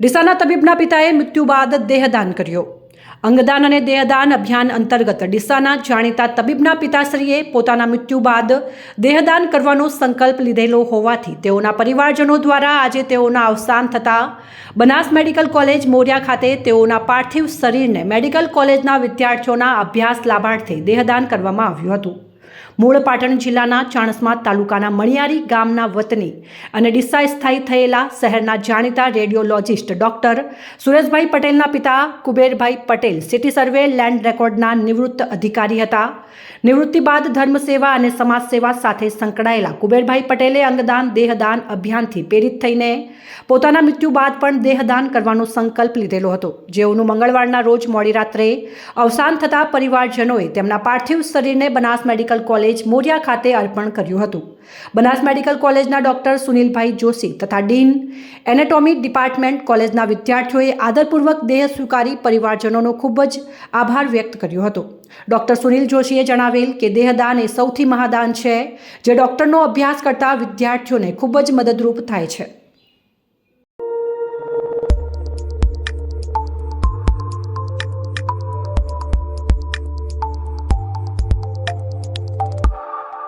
ડીસાના તબીબના પિતાએ મૃત્યુ બાદ દેહદાન કર્યો. અંગદાન અને દેહદાન અભિયાન અંતર્ગત ડીસાના જાણીતા તબીબના પિતાશ્રીએ પોતાના મૃત્યુ બાદ દેહદાન કરવાનો સંકલ્પ લીધેલો હોવાથી તેઓના પરિવારજનો દ્વારા આજે તેઓના અવસાન થતાં બનાસ મેડિકલ કોલેજ મોરિયા ખાતે તેઓના પાર્થિવ શરીરને મેડિકલ કોલેજના વિદ્યાર્થીઓના અભ્યાસ લાભાર્થે દેહદાન કરવામાં આવ્યું હતું. મૂળ પાટણ જિલ્લાના ચાણસ્મા તાલુકાના મણિયારી ગામના વતની અને ડીસા સ્થાયી થયેલા શહેરના જાણીતા રેડિયોલોજિસ્ટ ડોક્ટર સુરેશભાઈ પટેલના પિતા Kuberbhai Patel city survey land રેકોર્ડના નિવૃત્ત અધિકારી હતા. નિવૃત્તિ બાદ ધર્મ સેવા અને સમાજ સેવા સાથે સંકળાયેલા કુબેરભાઈ પટેલે અંગદાન, દેહદાન અભિયાનથી પ્રેરિત થઈને પોતાના મૃત્યુ બાદ પણ દેહદાન કરવાનો સંકલ્પ લીધેલો હતો. જેઓનું મંગળવારના રોજ મોડી રાત્રે અવસાન થતાં પરિવારજનોએ તેમના પાર્થિવ શરીરને બનાસ કોલેજ મોરિયા ખાતે અર્પણ કર્યું હતું. બનાસ મેડિકલ કોલેજના ડોક્ટર સુનિલભાઈ જોશી તથા ડીન એનેટોમી ડિપાર્ટમેન્ટ કોલેજના વિદ્યાર્થીઓએ આદરપૂર્વક દેહ સ્વીકારી પરિવારજનોનો ખૂબ જ આભાર વ્યક્ત કર્યો હતો. ડોક્ટર સુનિલ જોશીએ જણાવેલ કે દેહદાન એ સૌથી મહાદાન છે, જે ડોક્ટરનો અભ્યાસ કરતા વિદ્યાર્થીઓને ખૂબ જ મદદરૂપ થાય છે.